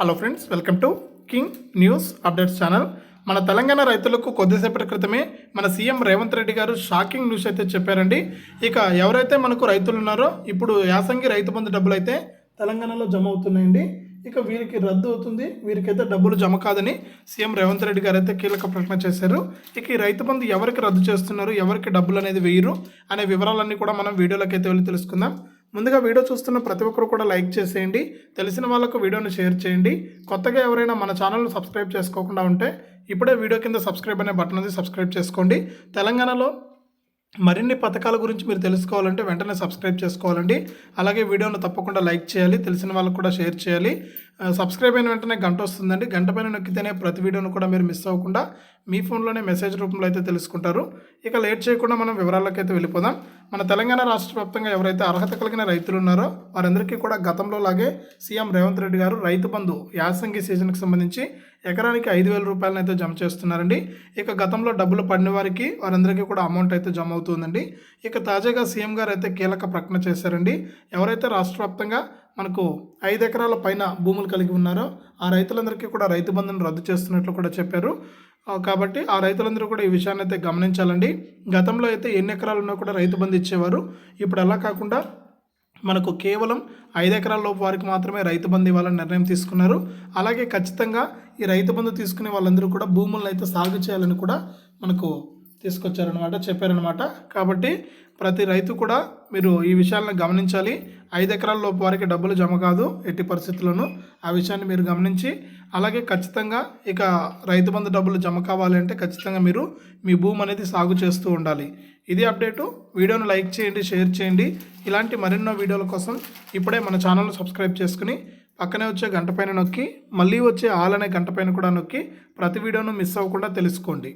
Hello friends welcome to king news updates channel మన తెలంగాణ రైతులకు కొద్దిసేపటి క్రితమే మన సీఎం రేవంత్ రెడ్డి గారు షాకింగ్ న్యూస్ అయితే చెప్పారండి. ఇక ఎవరైతే మనకు రైతులు ఉన్నారో ఇప్పుడు యాసంగి రైతు బంధు డబ్బులు అయితే తెలంగాణలో జమ అవుతున్నాయండి. ఇక వీరికి రద్దు అవుతుంది వీరికైతే డబ్బులు జమ కాదని సీఎం రేవంత్ రెడ్డి గారు అయితే కీలక ప్రకటన చేశారు. ఇక ఈ రైతు బంధు ఎవరికి రద్దు చేస్తున్నారు ఎవరికి డబ్బులు అనేది వేయరు అనే వివరాలన్నీ కూడా మనం వీడియోలోకి అయితే వెళ్ళి తెలుసుకుందాం. ముందుగా వీడియో చూస్తున్న ప్రతి ఒక్కరు కూడా లైక్ చేసేయండి. తెలిసిన వాళ్ళకు వీడియోను షేర్ చేయండి. కొత్తగా ఎవరైనా మన ఛానల్ను సబ్స్క్రైబ్ చేసుకోకుండా ఉంటే ఇప్పుడే వీడియో కింద సబ్స్క్రైబ్ అనే బటన్ ఉంది సబ్స్క్రైబ్ చేసుకోండి. తెలంగాణలో మరిన్ని పథకాల గురించి మీరు తెలుసుకోవాలంటే వెంటనే సబ్స్క్రైబ్ చేసుకోవాలండి. అలాగే వీడియోను తప్పకుండా లైక్ చేయాలి తెలిసిన వాళ్ళకు కూడా షేర్ చేయాలి. సబ్స్క్రైబ్ అయిన వెంటనే గంట వస్తుందండి. గంట పైన నొక్కితేనే ప్రతి వీడియోను కూడా మీరు మిస్ అవ్వకుండా మీ ఫోన్లోనే మెసేజ్ రూపంలో అయితే తెలుసుకుంటారు. ఇక లేట్ చేయకుండా మనం వివరాల్లోకి అయితే వెళ్ళిపోదాం. మన తెలంగాణ రాష్ట్ర వ్యాప్తంగా ఎవరైతే అర్హత కలిగిన రైతులు ఉన్నారో వారందరికీ కూడా గతంలో లాగే సీఎం రేవంత్ రెడ్డి గారు రైతు బంధు యాసంగి సీజన్కి సంబంధించి ఎకరానికి ఐదు వేల రూపాయలను అయితే జమ చేస్తున్నారండి. ఇక గతంలో డబ్బులు పడిన వారికి వారందరికీ కూడా అమౌంట్ అయితే జమ అవుతుందండి. ఇక తాజాగా సీఎం గారు అయితే కీలక ప్రకటన చేశారండి. ఎవరైతే రాష్ట్ర వ్యాప్తంగా మనకు ఐదు ఎకరాల పైన భూములు కలిగి ఉన్నారో ఆ రైతులందరికీ కూడా రైతు బంధును రద్దు చేస్తున్నట్లు కూడా చెప్పారు. కాబట్టి ఆ రైతులందరూ కూడా ఈ విషయాన్ని అయితే గమనించాలండి. గతంలో అయితే ఎన్ని ఎకరాలు ఉన్నా కూడా రైతు బంధు ఇచ్చేవారు. ఇప్పుడు అలా కాకుండా మనకు కేవలం ఐదు ఎకరాల లోపు వారికి మాత్రమే రైతు బంధు ఇవ్వాలని నిర్ణయం తీసుకున్నారు. అలాగే ఖచ్చితంగా ఈ రైతు బంధు తీసుకునే వాళ్ళందరూ కూడా భూములను అయితే సాగు చేయాలని కూడా మనకు తీసుకొచ్చారనమాట చెప్పారనమాట కాబట్టి ప్రతి రైతు కూడా మీరు ఈ విషయాలను గమనించాలి. ఐదు ఎకరాల లోపు వారికి డబ్బులు జమ కాదు ఎట్టి పరిస్థితుల్లోనూ. ఆ విషయాన్ని మీరు గమనించి అలాగే ఖచ్చితంగా ఇక రైతు బంధు డబ్బులు జమ కావాలి అంటే ఖచ్చితంగా మీరు మీ భూమి అనేది సాగు చేస్తూ ఉండాలి. ఇది అప్డేటు. వీడియోను లైక్ చేయండి షేర్ చేయండి. ఇలాంటి మరెన్నో వీడియోల కోసం ఇప్పుడే మన ఛానల్ను సబ్స్క్రైబ్ చేసుకుని పక్కనే వచ్చే గంట పైన నొక్కి మళ్ళీ వచ్చే ఆల్ అనే గంట పైన కూడా నొక్కి ప్రతి వీడియోను మిస్ అవ్వకుండా తెలుసుకోండి.